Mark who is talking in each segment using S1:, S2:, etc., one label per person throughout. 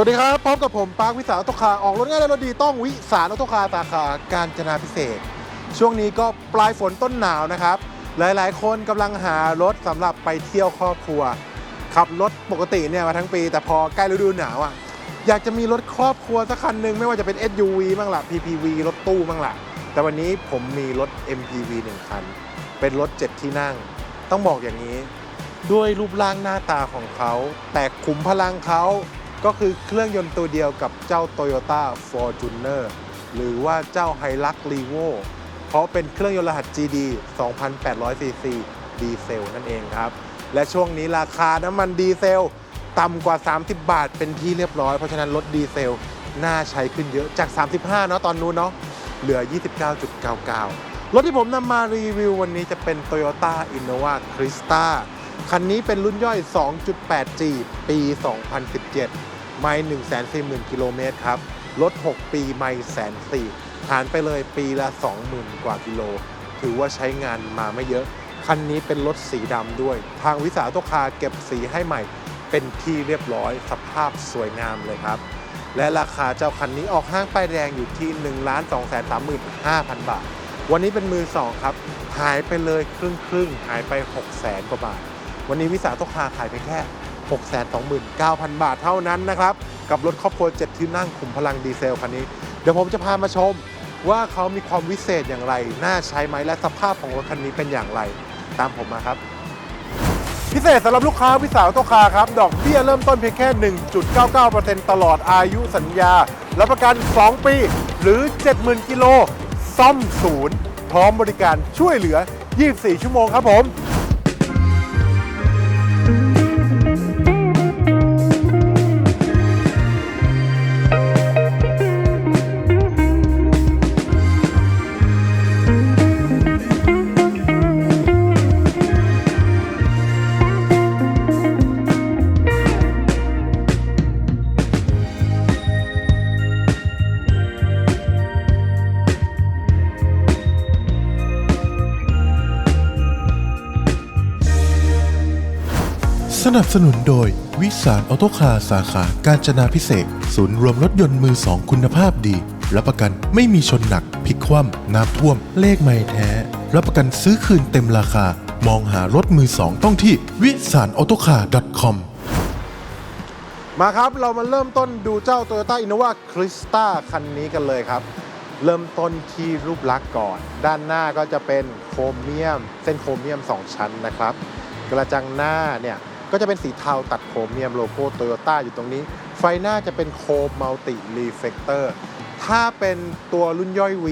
S1: วัสดีครับพบกับผมปาร์ควิสาออโตคาออกรถง่ายและรถดีต้องวิสาออโตคาสาขาการจนาพิเศษ ช่วงนี้ก็ปลายฝนต้นหนาวนะครับ หลายๆ คนกำลังหารถสำหรับไปเที่ยวครอบครัว ขับรถปกติเนี่ยมาทั้งปี แต่พอใกล้ฤดูหนาวอะอยากจะมีรถครอบครัวสักคันหนึ่งไม่ว่าจะเป็น SUV บ้างละ PPV รถตู้บ้างละแต่วันนี้ผมมีรถ MPV หนึ่งคัน เป็นรถ 7 ที่นั่ง ต้องบอกอย่างนี้ ด้วยรูปร่างหน้าตาของเขา แต่ขุมพลังเขา ก็คือเครื่องยนต์ตัวเดียวกับเจ้า Toyota Fortuner หรือว่าเจ้า Hilux Revo เพราะเป็นเครื่องยนต์รหัส GD 2,800 cc ดีเซลนั่นเองครับ และช่วงนี้ราคาน้ำมันดีเซลต่ำกว่า 30 บาทเป็นที่เรียบร้อย เพราะฉะนั้นรถดีเซลน่าใช้ขึ้นเยอะจาก 35 เนาะตอนนู้นเนาะเหลือ 29.99 รถที่ผมนำมารีวิววันนี้จะเป็น Toyota Innova Crista คันนี้เป็นรุ่นย่อย 2.8G ปี 2017 ไม่140,000 กิโลเมตรครับ รถ 6 ปีไม่แสนสี่หารไปเลยปีละ 20,000 กว่ากิโล ถือว่าใช้งานมาไม่เยอะ คันนี้เป็นรถสีดำด้วย ทางวิสาหตุคาเก็บสีให้ใหม่ เป็นที่เรียบร้อย สภาพสวยงามเลยครับ และราคาเจ้าคันนี้ออกห้างป้ายแดงอยู่ที่ 1 2 3 5 0 0 0 บาท วันนี้เป็นมือสองครับ หายไปเลยครึ่งครึ่งหายไป 6 0 0 0 0 0 กว่าบาท วันนี้วิสาตุคาขายไปแค่ 6 2 9 0 0 0 บาทเท่านั้นนะครับ กับรถครอบครัว 7 ที่นั่งขุมพลังดีเซลคันนี้ เดี๋ยวผมจะพามาชมว่าเขามีความวิเศษอย่างไร น่าใช้ไหมและสภาพของรถคันนี้เป็นอย่างไร ตามผมมาครับ พิเศษสำหรับลูกค้าวิสาหตุคาครับ ดอกเบี้ยเริ่มต้นเพียงแค่ 1.99%ตลอดอายุสัญญา รับประกัน 2 ปี หรือ 70,000 กิโล ซ่อมศูนย์ พร้อมบริการช่วยเหลือ 24 ชั่วโมงครับผม
S2: สนับสนุนโดย วิสารออโตคาสาขา การจนาพิเศษ ศูนย์รวมรถยนต์มือสองคุณภาพดี รับประกันไม่มีชนหนักพลิกคว่ำน้ำท่วม เลขไม่แท้ รับประกันซื้อคืนเต็มราคา มองหารถมือสองต้องที่วิสารออโตคา .com
S1: มาครับ เรามาเริ่มต้นดูเจ้า Toyota Innova Crista คันนี้กันเลยครับ เริ่มต้นที่รูปลักษณ์ก่อน ด้านหน้าก็จะเป็นโครเมียม เส้นโครเมียม 2 ชั้นนะครับ กระจังหน้าเนี่ย ก็จะเป็นสีเทาตัดโครเมียมโลโก้โตโยต้าอยู่ตรงนี้ ไฟหน้าจะเป็นโครมัลติรีเฟกเตอร์ถ้าเป็นตัวรุ่นย่อย V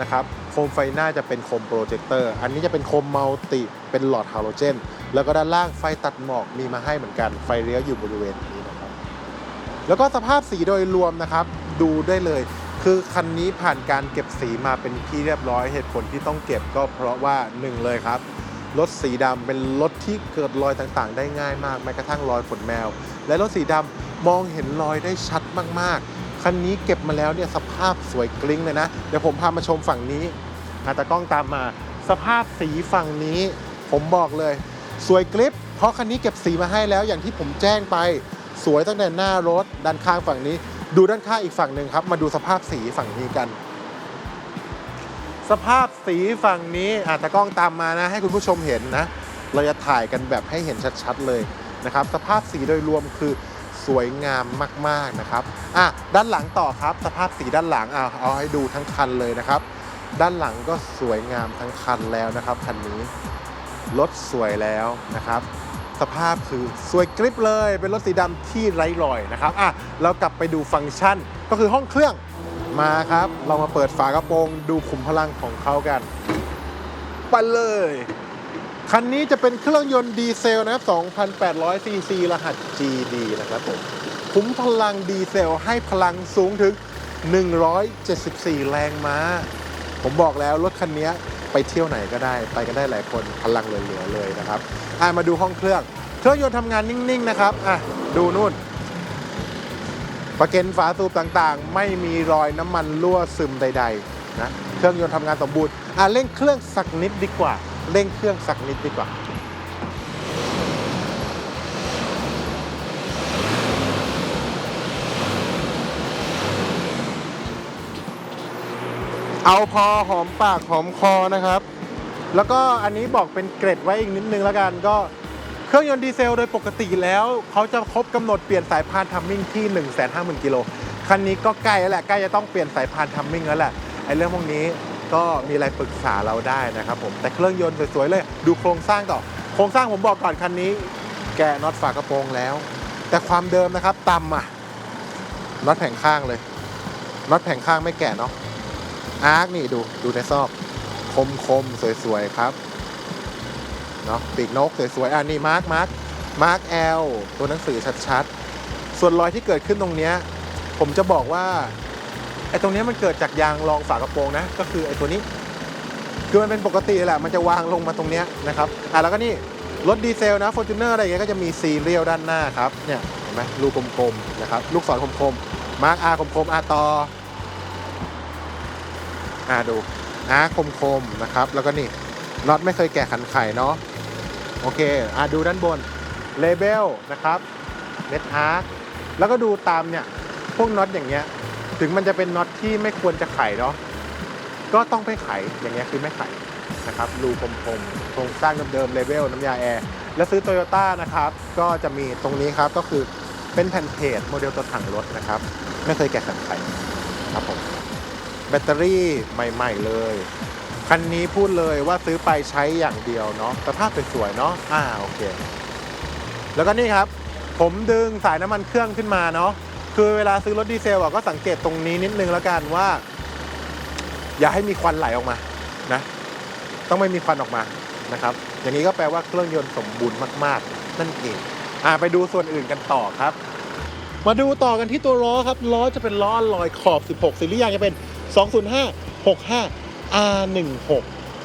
S1: นะครับโคมไฟหน้าจะเป็นโคมโปรเจคเตอร์ อันนี้จะเป็นโคมมัลติเป็นหลอดฮาโลเจน แล้วก็ด้านล่างไฟตัดหมอกมีมาให้เหมือนกัน ไฟเลี้ยวอยู่บริเวณนี้นะครับ แล้วก็สภาพสีโดยรวมนะครับ ดูได้เลย คือคันนี้ผ่านการเก็บสีมาเป็นที่เรียบร้อย เหตุผลที่ต้องเก็บก็เพราะว่าหนึ่งเลยครับ รถสีดำเป็นรถที่เกิดรอยต่างๆ ได้ง่ายมากแม้กระทั่งรอยขนแมว และรถสีดำมองเห็นรอยได้ชัดมากๆ คันนี้เก็บมาแล้วเนี่ยสภาพสวยกลิ้งเลยนะ เดี๋ยวผมพามาชมฝั่งนี้อาตากล้องตามมา สภาพสีฝั่งนี้ ผมบอกเลย สวยกลิป เพราะคันนี้เก็บสีมาให้แล้วอย่างที่ผมแจ้งไป สวยตั้งแต่หน้ารถด้านข้างฝั่งนี้ ดูด้านข้างอีกฝั่งหนึ่งครับ มาดูสภาพสีฝั่งนี้กัน สภาพสีฝั่งนี้อาตากล้องตามมานะ ให้คุณผู้ชมเห็นนะ เราจะถ่ายกันแบบให้เห็นชัดๆเลยนะครับ สภาพสีโดยรวมคือสวยงามมากๆนะครับอะด้านหลังต่อครับ สภาพสีด้านหลังเอาเอาให้ดูทั้งคันเลยนะครับ ด้านหลังก็สวยงามทั้งคันแล้วนะครับคันนี้รถสวยแล้วนะครับ สภาพคือสวยกริปเลย เป็นรถสีดำที่ไร้รอยนะครับอะเรากลับไปดูฟังก์ชันก็คือห้องเครื่อง มาครับ เรามาเปิดฝากระโปรงดูขุมพลังของเขากันไปเลย คันนี้จะเป็นเครื่องยนต์ดีเซลนะครับ 2,800 ซีซีรหัส GD นะครับผมขุมพลังดีเซลให้พลังสูงถึง 174 แรงม้า ผมบอกแล้วรถคันนี้ไปเที่ยวไหนก็ได้ ไปกันได้หลายคนพลังเหลือๆเลยนะครับอะมาดูห้องเครื่อง เครื่องยนต์ทำงานนิ่งๆนะครับอะดูนู่น ประเก็นฝาสูบต่างๆ ไม่มีรอยน้ำมันรั่วซึมใดๆนะเครื่องยนต์ทำงานสมบูรณ์อะเร่งเครื่องสักนิดดีกว่า เร่งเครื่องสักนิดดีกว่าเอาพอหอมปากหอมคอนะครับ แล้วก็อันนี้บอกเป็นเกร็ดไว้อีกนิดนึงแล้วกันก็ เครื่องยนต์ดีเซลโดยปกติแล้วเขาจะครบกำหนดเปลี่ยนสายพานทัมมิ่งที่ 1 5 0 0 0 0กิโลคันนี้ก็ใกล้แล้วแหละใกล้จะต้องเปลี่ยนสายพานทัมมิ่งแล้วแหละไอ้เรื่องพวกนี้ก็มีอะไรปรึกษาเราได้นะครับผมแต่เครื่องยนต์สวยๆเลยดูโครงสร้างต่อ โครงสร้างผมบอกก่อนคันนี้ แกน็อตฝากระโปรงแล้ว แต่ความเดิมนะครับต่ำอะน็อตแผงข้างเลยน็อตแผงข้างไม่แกะเนาะอาร์คนี่ดูดูในซอกคมคมๆสวยๆครับ เนาะปีกนกสวยๆอ่านี่มาร์คมาร์คมาร์คแอลตัวหนังสือชัดๆ ส่วนรอยที่เกิดขึ้นตรงเนี้ยผมจะบอกว่าไอ้ตรงเนี้ยมันเกิดจากยางรองฝากระโปรงนะ ก็คือไอ้ตัวนี้คือมันเป็นปกติแหละ มันจะวางลงมาตรงเนี้ยนะครับอะแล้วก็นี่รถดีเซลนะฟอร์จูเนอร์อะไรเงี้ยก็จะมีซีเรียลด้านหน้าครับเนี่ยเห็นไหมรูกลมๆนะครับลูกศรคมๆมาร์คอาร์คมๆอาร์ต่ออาดูอาร์คมๆนะครับ แล้วก็นี่น็อตไม่เคยแกะขันไข่เนาะ โอเคอะดูด้านบนเลเบลนะครับเน็ตอาร์คแล้วก็ดูตามเนี่ย พวกน็อตอย่างเงี้ย ถึงมันจะเป็นน็อตที่ไม่ควรจะไขเนาะก็ต้องไม่ไขอย่างเงี้ยคือไม่ไขนะครับรูคมๆโครงสร้างเดิมๆเลเบลน้ำยาแอร์แล้วซื้อโตโยต้านะครับ ก็จะมีตรงนี้ครับก็คือเป็นแผ่นเพจโมเดลตัวถังรถนะครับ ไม่เคยแกะขันไขครับผมแบตเตอรี่ใหม่ ๆ เลย คันนี้พูดเลยว่าซื้อไปใช้อย่างเดียวเนาะสภาพสวยๆเนาะอ่าโอเค แล้วก็นี่ครับ ผมดึงสายน้ำมันเครื่องขึ้นมาเนาะคือเวลาซื้อรถดีเซลอะก็สังเกตตรงนี้นิดนึงแล้วกันว่า อย่าให้มีควันไหลออกมานะ ต้องไม่มีควันออกมานะครับ อย่างนี้ก็แปลว่าเครื่องยนต์สมบูรณ์มากๆ นั่นเองอ่าไปดูส่วนอื่นกันต่อครับ มาดูต่อกันที่ตัวล้อครับล้อจะเป็นล้อลอยขอบ 16ซีรีส์ยางจะเป็น 205 65 R16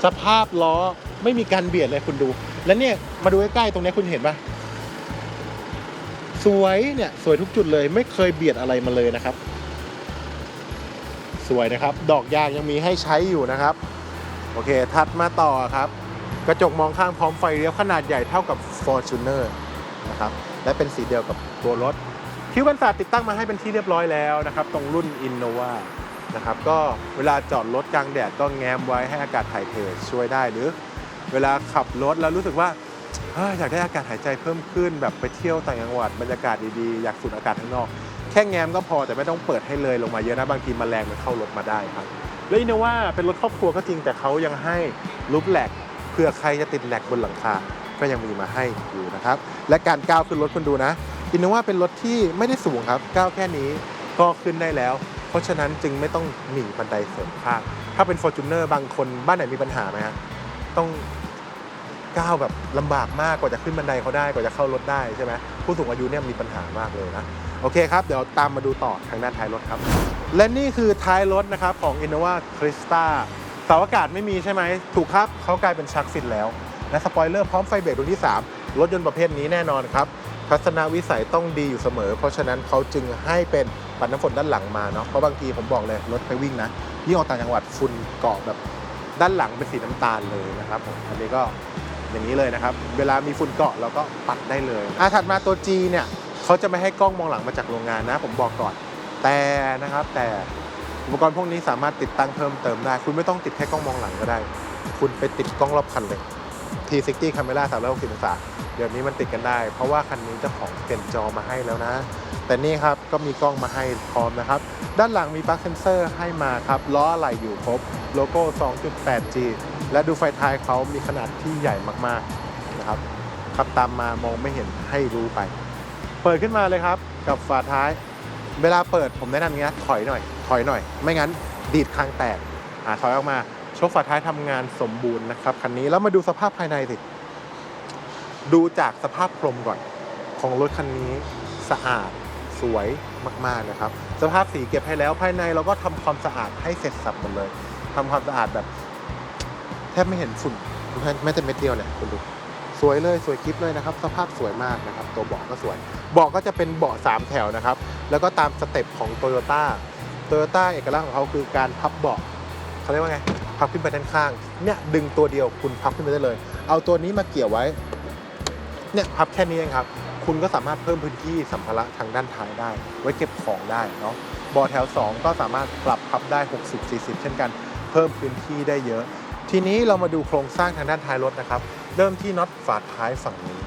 S1: สภาพล้อไม่มีการเบียดเลยคุณดู แล้วเนี่ยมาดูใกล้ๆตรงนี้คุณเห็นปะสวยเนี่ยสวยทุกจุดเลยไม่เคยเบียดอะไรมาเลยนะครับ สวยนะครับ ดอกยางยังมีให้ใช้อยู่นะครับ โอเคถัดมาต่อครับ กระจกมองข้างพร้อมไฟเลี้ยวขนาดใหญ่เท่ากับ Fortuner นะครับ และเป็นสีเดียวกับตัวรถคิวกันศาสตร์ติดตั้งมาให้เป็นที่เรียบร้อยแล้วนะครับ ตรงรุ่น Innova นะครับก็เวลาจอดรถกลางแดดก็แง้มไว้ให้อากาศถ่ายเทช่วยได้หรือ เวลาขับรถแล้วรู้สึกว่าอยากได้อากาศหายใจเพิ่มขึ้น แบบไปเที่ยวต่างจังหวัดบรรยากาศดีๆ อยากสูดอากาศข้างนอก แค่แง้มก็พอแต่ไม่ต้องเปิดให้เลยลงมาเยอะนะบางทีมแมลงมันเข้ารถมาได้ครับแล้วอินโนว่าเป็นรถครอบครัวก็จริงแต่เขายังให้ลูปแหลกเผื่อใครจะติดแหลกบนหลังคาก็ยังมีมาให้อยู่นะครับและการก้าวขึ้นรถคุณดูนะอินโนว่าเป็นรถที่ไม่ได้สูงครับก้าวแค่นี้ก็ขึ้นได้แล้ว ราะฉะนั้นจึงไม่ต้องหนีบันไดเสริมข้างถ้าเป็น f o r t u n e r บางคนบ้านไหนมีปัญหาไหมฮะต้องก้าวแบบลำบากมากกว่าจะขึ้นบันไดเขาได้กว่าจะเข้ารถได้ใช่ไหมผู้สูงอายุเนี่ยมีปัญหามากเลยนะโอเคครับ เดี๋ยวตามมาดูต่อทางด้านท้ายรถครับ และนี่คือท้ายรถนะครับของ Innova Crista เสาอากาศไม่มีใช่ไหม ถูกครับเขากลายเป็นชักฟินแล้วและสปอยเลอร์พร้อมไฟเบรกรุ่นที่ 3 รถยนต์ประเภทนี้แน่นอนครับ ทัศนวิสัยต้องดีอยู่เสมอ เพราะฉะนั้นเขาจึงให้เป็น ปัดน้ำฝนด้านหลังมาเนาะเพราะบางทีผมบอกเลยรถไปวิ่งนะยิ่งออกต่างจังหวัดฝุ่นเกาะแบบด้านหลังเป็นสีน้ำตาลเลยนะครับผมอันนี้ก็อย่างนี้เลยนะครับ เวลามีฝุ่นเกาะเราก็ปัดได้เลยอะถัดมาตัว G เนี่ยเขาจะไม่ให้กล้องมองหลังมาจากโรงงานนะ ผมบอกก่อนแต่นะครับแต่อุปกรณ์พวกนี้สามารถติดตั้งเพิ่มเติมได้ คุณไม่ต้องติดแค่กล้องมองหลังก็ได้ คุณไปติดกล้องรอบคันเลย T60 Camera 360องศาเดี๋ยวนี้มันติดกันได้ เพราะว่าคันนี้เจ้าของเปลี่ยนจอมาให้แล้วนะ แต่นี่ครับก็มีกล้องมาให้พร้อมนะครับ ด้านหลังมีปลั๊กเซนเซอร์ให้มาครับล้ออะไหล่อยู่ครบโลโก้ 2.8G และดูไฟท้ายเขามีขนาดที่ใหญ่มากๆนะครับขับตามมามองไม่เห็นให้รู้ไป เปิดขึ้นมาเลยครับกับฝาท้าย เวลาเปิดผมแนะนำอย่างนี้ถอยหน่อย ถอยหน่อย ไม่งั้นดีดคางแตกอ่าถอยออกมา โชคฝาท้ายทำงานสมบูรณ์นะครับคันนี้แล้วมาดูสภาพภายในสิดูจากสภาพพรมก่อน ของรถคันนี้สะอาดสวยมากๆนะครับ สภาพสีเก็บให้แล้วภายในเราก็ทำความสะอาดให้เสร็จสับหมดเลย ทำความสะอาดแบบ แทบไม่เห็นฝุ่นแม้แต่เม็ดเดียวเนี่ยคุณดูสวยเลยสวยคลิปเลยนะครับ สภาพสวยมากนะครับ ตัวเบาะก็สวยเบาะก็จะเป็นเบาะสามแถวนะครับ แล้วก็ตามสเต็ปของโตโยต้าโตโยต้าเอกลักษณ์ของเขาคือการพับเบาะเขาเรียกว่าไง พับขึ้นไปด้านข้าง เนี่ยดึงตัวเดียวคุณพับขึ้นไปได้เลย เอาตัวนี้มาเกี่ยวไว้ เนี่ยพับแค่นี้เองครับ คุณก็สามารถเพิ่มพื้นที่สัมภาระทางด้านท้ายได้ ไว้เก็บของได้เนาะบาะแถว 2 ก็สามารถปรับพับได้ 60 40 เช่นกัน เพิ่มพื้นที่ได้เยอะ ทีนี้เรามาดูโครงสร้างทางด้านท้ายรถนะครับ เริ่มที่น็อตฝาท้ายฝั่งนี้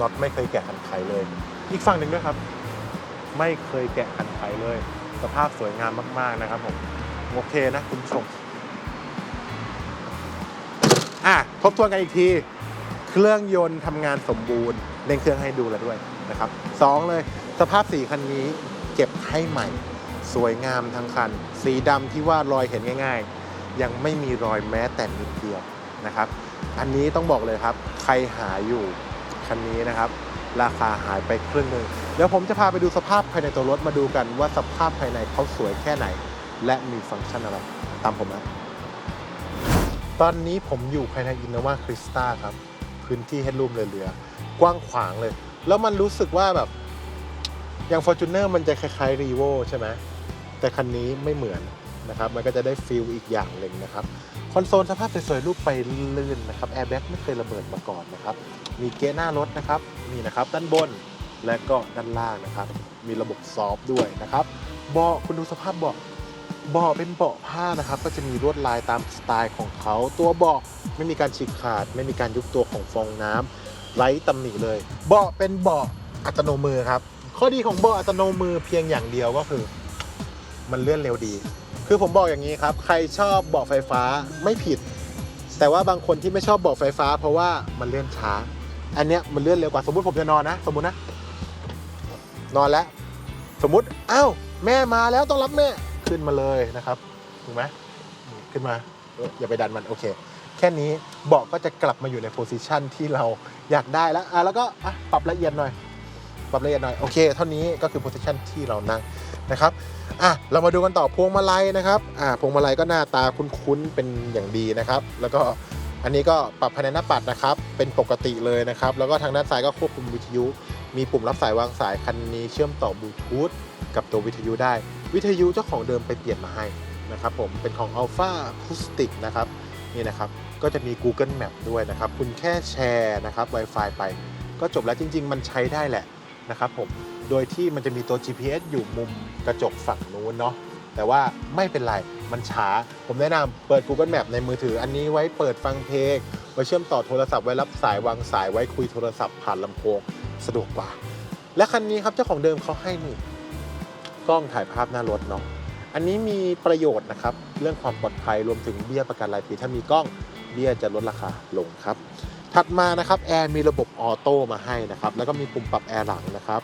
S1: น็อตไม่เคยแกะกันไขเลย อีกฝั่งหนึ่งด้วยครับ ไม่เคยแกะกันไขเลย สภาพสวยงามมาก ๆนะครับผม โอเคนะคุณผู้ชม อะทบทวนกันอีกที เครื่องยนต์ทำงานสมบูรณ์เร่งเครื่องให้ดูแล้วด้วยนะครับสองเลยสภาพสีคันนี้เก็บให้ใหม่ สวยงามทั้งคัน สีดำที่ว่ารอยเห็นง่าย ๆ ยังไม่มีรอยแม้แต่นิดเดียวนะครับ อันนี้ต้องบอกเลยครับ ใครหาอยู่คันนี้นะครับ ราคาหายไปครึ่งหนึ่งเดี๋ยวผมจะพาไปดูสภาพภายในตัวรถมาดูกันว่าสภาพภายในเขาสวยแค่ไหน และมีฟังก์ชันอะไร ตามผมนะ ตอนนี้ผมอยู่ภายใน Innova Crista ครับ พื้นที่ให้รูมเหลือ กว้างขวางเลย แล้วมันรู้สึกว่าแบบ อย่าง Fortuner มันจะคล้ายๆ r e v o ใช่ไหมแต่คันนี้ไม่เหมือนนะครับ มันก็จะได้ฟิลอีกอย่างหนึ่งนะครับ คอนโซลสภาพสวยๆรูปไปลื่นนะครับแอร์แบ็กไม่เคยระเบิดมาก่อนนะครับ มีเกียร์หน้ารถนะครับนี่นะครับ ด้านบนและก็ด้านล่างนะครับ มีระบบซอฟด้วยนะครับเบาะคุณดูสภาพเบาะ เบาะเป็นเบาะผ้านะครับ ก็จะมีลวดลายตามสไตล์ของเขา ตัวเบาะไม่มีการฉีกขาด ไม่มีการยุบตัวของฟองน้ำไร้ตำหนิเลย เบาะเป็นเบาะอัตโนมือครับ ข้อดีของเบาะอัตโนมือเพียงอย่างเดียวก็คือ มันเลื่อนเร็วดี คือผมบอกอย่างนี้ครับ ใครชอบเบาะไฟฟ้าไม่ผิด แต่ว่าบางคนที่ไม่ชอบเบาะไฟฟ้า เพราะว่ามันเลื่อนช้า อันเนี้ยมันเลื่อนเร็วกว่าสมมติผมจะนอนนะ สมมตินะ นอนแล้ว สมมติอ้าวแม่มาแล้วต้องรับแม่ ขึ้นมาเลยนะครับถูกไหมขึ้นมาเอ้ยอย่าไปดันมันโอเค แค่นี้เบาะก็จะกลับมาอยู่ในโพซิชันที่เราอยากได้แล้วอะแล้วก็อะปรับละเอียดหน่อย ปรับละเอียดหน่อยโอเค เท่านี้ก็คือโพซิชันที่เรานั่งนะครับอะเรามาดูกันต่อพวงมาลัยนะครับอะพวงมาลัยก็หน้าตาคุ้นๆเป็นอย่างดีนะครับ แล้วก็อันนี้ก็ปรับภายในหน้าปัดนะครับ เป็นปกติเลยนะครับ แล้วก็ทางด้านซ้ายก็ควบคุมวิทยุ มีปุ่มรับสายวางสายคันนี้เชื่อมต่อบลูทูธกับตัววิทยุได้ วิทยุเจ้าของเดิมไปเปลี่ยนมาให้นะครับผมเป็นของ Alpha Acoustic นะครับนี่นะครับ ก็จะมี Google Map ด้วยนะครับ คุณแค่แชร์นะครับ Wi-Fi ไป ก็จบแล้วจริง ๆ มันใช้ได้แหละนะครับผมโดยที่มันจะมีตัว GPS อยู่มุมกระจกฝั่งนู้นเนาะแต่ว่าไม่เป็นไร มันช้า ผมแนะนำเปิด Google Map ในมือถืออันนี้ไว้เปิดฟังเพลงไว้เชื่อมต่อโทรศัพท์ไว้รับสายวางสายไว้คุยโทรศัพท์ผ่านลำโพงสะดวกกว่า และคันนี้ครับเจ้าของเดิมเขาให้นี่ ล้องถ่ายภาพหน้ารถเนาะอันนี้มีประโยชน์นะครับ เรื่องความปลอดภัยรวมถึงเบี้ยประกันรายปีถ้ามีกล้องเบี้ยจะลดราคาลงครับ ถัดมานะครับแอร์มีระบบออโต้มาให้นะครับแล้วก็มีปุ่มปรับแอร์หลังนะครับ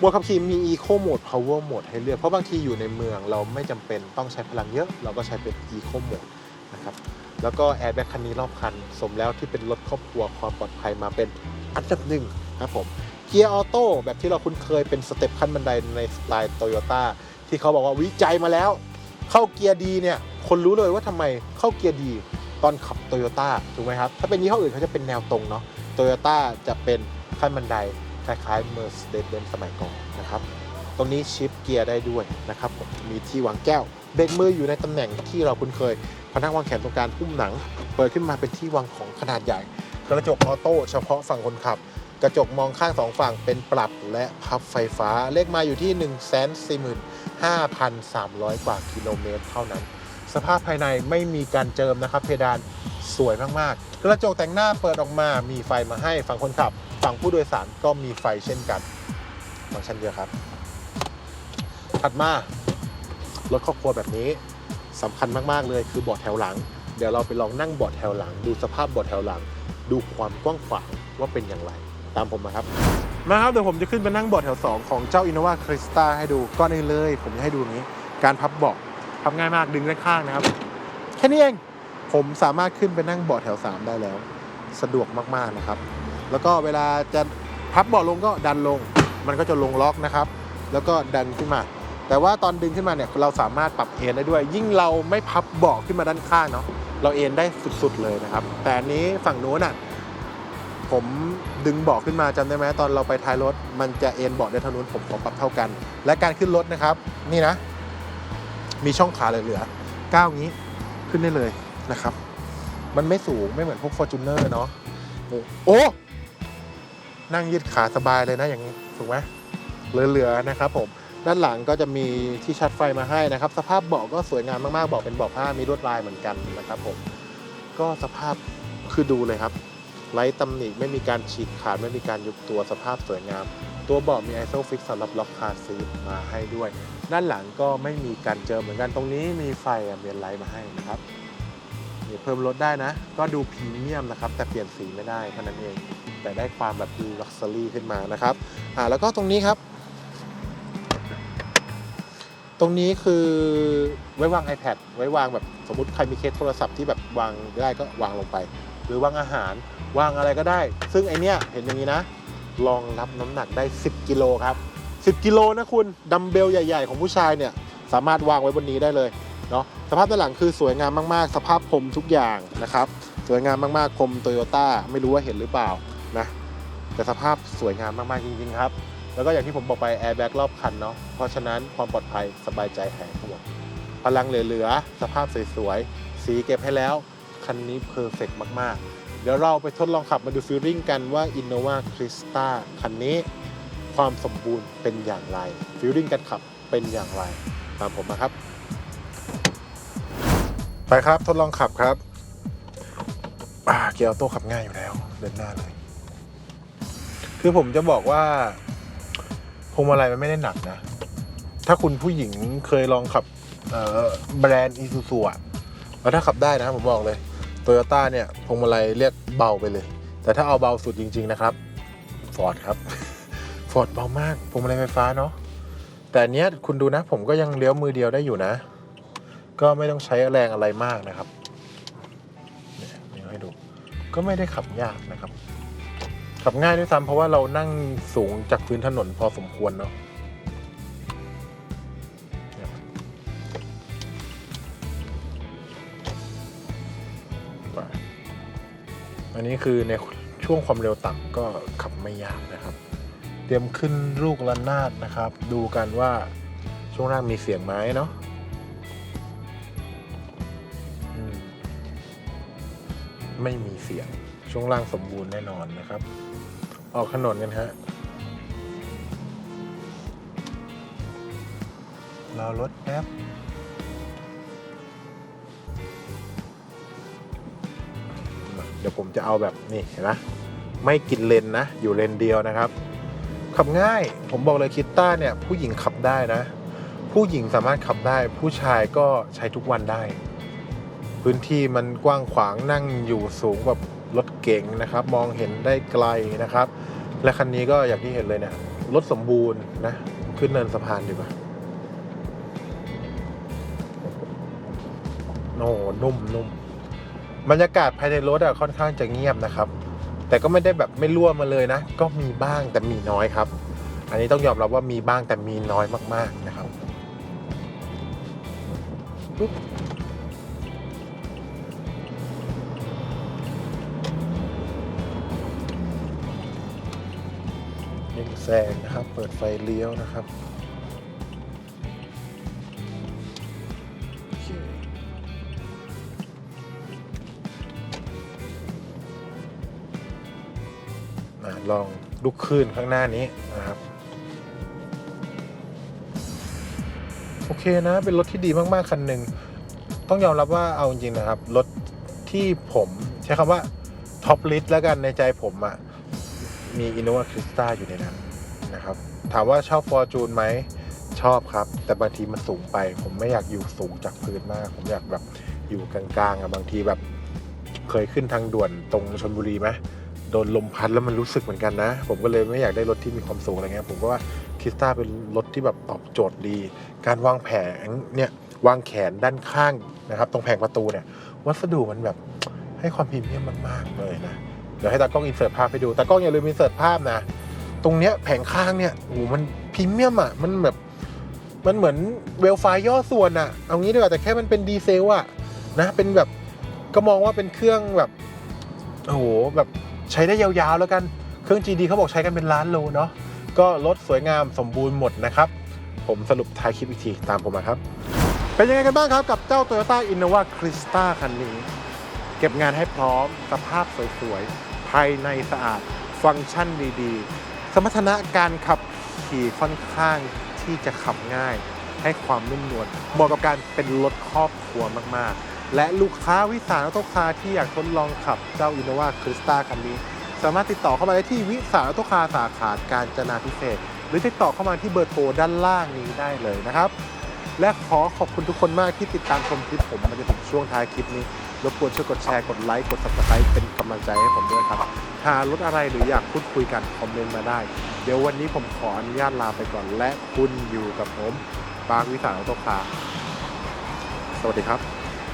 S1: บวกขับขี่มี Eco Mode Power Mode ให้เลือก เพราะบางทีอยู่ในเมืองเราไม่จำเป็นต้องใช้พลังเยอะ เราก็ใช้เป็น Eco Mode นะครับแล้วก็แอร์แบ็กคันนี้รอบคัน สมแล้วที่เป็นรถครอบครัวความปลอดภัยมาเป็นอันดับหนึ่งครับผม เกียร์ออโต้แบบที่เราคุ้นเคยเป็นสเต็ปขั้นบันไดในสไตล์โตโยต้าที่เขาบอกว่าวิจัยมาแล้ว เข้าเกียร์ดีเนี่ยคนรู้เลยว่าทำไมเข้าเกียร์ดีตอนขับโตโยต้าถูกไหมครับ ถ้าเป็นยี่ห้ออื่นเขาจะเป็นแนวตรงเนาะโตโยต้าจะเป็นขั้นบันไดคล้ายๆ Mercedes-Benz สมัยก่อนนะครับ ตรงนี้ชิปเกียร์ได้ด้วยนะครับผมมีที่วางแก้วเบรกมืออยู่ในตำแหน่งที่เราคุ้นเคยพนักวางแขนตรงกลารพุ่มหนัง เปิดขึ้นมาเป็นที่วางของขนาดใหญ่กระจกออโต้เฉพาะฝั่งคนขับ กระจกมองข้างสองฝั่งเป็นปรับและพับไฟฟ้า เลขมาอยู่ที่ 1 4 5,300 กว่ากิโลเมตรเท่านั้น สภาพภายในไม่มีการเจิมนะครับ เพดานสวยมากๆ กระจกแต่งหน้าเปิดออกมามีไฟมาให้ฝั่งคนขับ ฝั่งผู้โดยสารก็มีไฟเช่นกันฟังก์ชันเยอะครับ ถัดมารถครอบครัวแบบนี้สำคัญมากๆเลยคือเบาะแถวหลัง เดี๋ยวเราไปลองนั่งเบาะแถวหลัง ดูสภาพเบาะแถวหลัง ดูความกว้างขวางว่าเป็นอย่างไร ตามผมมาครับ มาครับเดี๋ยวผมจะขึ้นไปนั่งเบาะแถว 2 ของเจ้า Innova Crista ให้ดูก่อนอื่นเลย ผมจะให้ดูนี้ การพับเบาะพับง่ายมากดึงด้านข้างนะครับ แค่นี้เองผมสามารถขึ้นไปนั่งเบาะแถว 3 ได้แล้ว สะดวกมากๆนะครับ แล้วก็เวลาจะพับเบาะลงก็ดันลง มันก็จะลงล็อกนะครับ แล้วก็ดันขึ้นมา แต่ว่าตอนดึงขึ้นมาเนี่ยเราสามารถปรับเอนได้ด้วย ยิ่งเราไม่พับเบาะขึ้นมาด้านข้างเนาะเราเอนได้สุดๆเลยนะครับ แต่อันนี้ฝั่งนู้นอะผม ดึงเบาะขึ้นมาจำได้ไหมตอนเราไปท้ายรถ มันจะเอนเบาะได้เท่านู้นผมขอปรับเท่ากัน และการขึ้นรถนะครับ นี่นะ มีช่องขาเหลือๆก้าวงี้ขึ้นได้เลยนะครับ มันไม่สูงไม่เหมือนพวก Fortuner เนาะโอ้นั่งยืดขาสบายเลยนะอย่างนี้ถูกไหมเหลือๆนะครับผมด้านหลังก็จะมีที่ชาร์จไฟมาให้นะครับ สภาพเบาะก็สวยงามมากๆเบาะเป็นเบาะผ้ามีลวดลายเหมือนกันนะครับผมก็สภาพคือดูเลยครับ ไร้ตำหนิไม่มีการฉีกขาดไม่มีการยุบตัวสภาพสวยงาม ตัวเบาะมีไอโซฟิกสำหรับล็อกคาซีทมาให้ด้วย ด้านหลังก็ไม่มีการเจอเหมือนกันตรงนี้มีไฟแอมเบียนไลท์มาให้นะครับนี่เพิ่มลดได้นะ ก็ดูพรีเมียมนะครับ แต่เปลี่ยนสีไม่ได้เท่านั้นเอง แต่ได้ความแบบดูลักซ์รี่ขึ้นมานะครับอ่าแล้วก็ตรงนี้ครับ ตรงนี้คือไว้วาง iPad ไว้วางแบบสมมติใครมีเคสโทรศัพท์ที่แบบวางได้ก็วางลงไป หรือวางอาหาร วางอะไรก็ได้ ซึ่งไอเนี้ยเห็นอย่างนี้นะรองรับน้ำหนักได้ 10 กิโลครับ 10 กิโลนะคุณดัมเบลใหญ่ ๆ ของผู้ชายเนี่ยสามารถวางไว้บนนี้ได้เลยเนาะสภาพด้านหลังคือสวยงามมากๆ สภาพพรมทุกอย่างนะครับ สวยงามมากๆพรมโตโยต้าไม่รู้ว่าเห็นหรือเปล่านะแต่สภาพสวยงามมากๆจริงๆครับ แล้วก็อย่างที่ผมบอกไปแอร์แบ็กรอบคันเนาะเพราะฉะนั้นความปลอดภัยสบายใจหายห่วงพลังเหลือๆสภาพสวยๆสีเก็บให้แล้วคันนี้เพอร์เฟกมากๆ เดี๋ยวเราไปทดลองขับมาดูฟีลลิ่งกันว่า Innova Crista คันนี้ ความสมบูรณ์เป็นอย่างไรฟีลลิ่งการขับเป็นอย่างไรตามผมมาครับ ไปครับทดลองขับครับอาเกียร์ออโต้ขับง่ายอยู่แล้วเดินหน้าเลย คือผมจะบอกว่าพวงมาลัยมันไม่ได้หนักนะ ถ้าคุณผู้หญิงเคยลองขับแบรนด์อีซูซูอะแล้วถ้าขับได้นะผมบอกเลย โตโยต้าเนี่ยพวงมาลัยเรียกเบาไปเลย แต่ถ้าเอาเบาสุดจริง ๆ นะครับฟอร์ดครับฟอร์ดเบามากพวงมาลัยไฟฟ้าเนาะแต่เนี้ยคุณดูนะผมก็ยังเลี้ยวมือเดียวได้อยู่นะ ก็ไม่ต้องใช้แรงอะไรมากนะครับเนี่ยให้ดูก็ไม่ได้ขับยากนะครับ ขับง่ายด้วยซ้ำเพราะว่าเรานั่งสูงจากพื้นถนนพอสมควรเนาะ อันนี้คือในช่วงความเร็วต่ำก็ขับไม่ยากนะครับ เตรียมขึ้นลูกระนาดนะครับ ดูกันว่าช่วงล่างมีเสียงไหมเนาะไม่มีเสียงช่วงล่างสมบูรณ์แน่นอนนะครับ ออกถนนกันฮะรอรถแป๊บ เดี๋ยวผมจะเอาแบบนี่เห็นไหมไม่กินเลนนะ อยู่เลนเดียวนะครับ ขับง่ายผมบอกเลยคิตต้าเนี่ยผู้หญิงขับได้นะ ผู้หญิงสามารถขับได้ ผู้ชายก็ใช้ทุกวันได้ พื้นที่มันกว้างขวางนั่งอยู่สูงแบบรถเก๋งนะครับ มองเห็นได้ไกลนะครับ และคันนี้ก็อย่างที่เห็นเลยเนี่ยรถสมบูรณ์นะ ขึ้นเนินสะพานดีกว่าโอ้โหนุ่มนุ่ม บรรยากาศภายในรถอะค่อนข้างจะเงียบนะครับ แต่ก็ไม่ได้แบบไม่รั่วมาเลยนะ ก็มีบ้างแต่มีน้อยครับ อันนี้ต้องยอมรับว่ามีบ้างแต่มีน้อยมากๆนะครับปุ๊บเร่งแซงนะครับ เปิดไฟเลี้ยวนะครับ ลองลุกขึ้นข้างหน้านี้นะครับ โอเคนะ เป็นรถที่ดีมากๆ คันหนึ่งต้องยอมรับว่าเอาจริงนะครับ รถที่ผมใช้คำว่าท็อปลิสต์แล้วกันในใจผมอะมี Innova Crista อยู่ในนั้นนะครับ ถามว่าชอบ Fortune ไหมชอบครับ แต่บางทีมันสูงไป ผมไม่อยากอยู่สูงจากพื้นมาก ผมอยากแบบอยู่กลางๆอะบางทีแบบเคยขึ้นทางด่วนตรงชลบุรีไหม โดนลมพัดแล้วมันรู้สึกเหมือนกันนะ ผมก็เลยไม่อยากได้รถที่มีความสูงอะไรเงี้ยผมก็ว่าคิสตาเป็นรถที่แบบตอบโจทย์ดี การวางแผงเนี่ยวางแขนด้านข้างนะครับ ตรงแผงประตูเนี่ย วัสดุมันแบบให้ความพรีเมียมมากๆเลยนะ เดี๋ยวให้ตากล้องอินเสิร์ตภาพให้ดูตากล้องอย่าลืมอินเสิร์ตภาพนะ ตรงเนี้ยแผงข้างเนี่ยโอ้โหมันพรีเมียมอะมันแบบมันเหมือนเวลไฟย่อส่วนอะเอางี้ดีกว่าแต่แค่มันเป็นดีเซลอะนะเป็นแบบก็มองว่าเป็นเครื่องแบบโอ้โหแบบ ใช้ได้ยาวๆแล้วกัน เครื่อง GD เขาบอกใช้กันเป็นล้านโลเนาะ ก็รถสวยงามสมบูรณ์หมดนะครับ ผมสรุปท้ายคลิปอีกทีตามผมมาครับ เป็นยังไงกันบ้างครับกับเจ้า Toyota Innova Crista คันนี้ เก็บงานให้พร้อม สภาพสวยๆ ภายในสะอาด ฟังก์ชันดีๆ สมรรถนะการขับขี่ค่อนข้างทที่จะขับง่าย ให้ความนุ่มนวล เหมาะกับการเป็นรถครอบครัวมากๆ และลูกค้าวิสานออโตคาร์ที่อยากทดลองขับเจ้า Innova Crista คันนี้ สามารถติดต่อเข้ามาได้ที่วิสานออโตคาร์สาขาการจนาพิเศษ หรือติดต่อเข้ามาที่เบอร์โทรด้านล่างนี้ได้เลยนะครับ และขอขอบคุณทุกคนมากที่ติดตามชมคลิปผมมาจนถึงช่วงท้ายคลิปนี้รบกวนช่วยกดแชร์กดไลค์กด subscribe เป็นกำลังใจให้ผมด้วยครับ หารถอะไรหรืออยากพูดคุยกันคอมเมนต์มาได้ เดี๋ยววันนี้ผมขออนุญาตลาไปก่อนและคุณอยู่กับผมปาร์ควิสานออโตคาร์สวัสดีครับ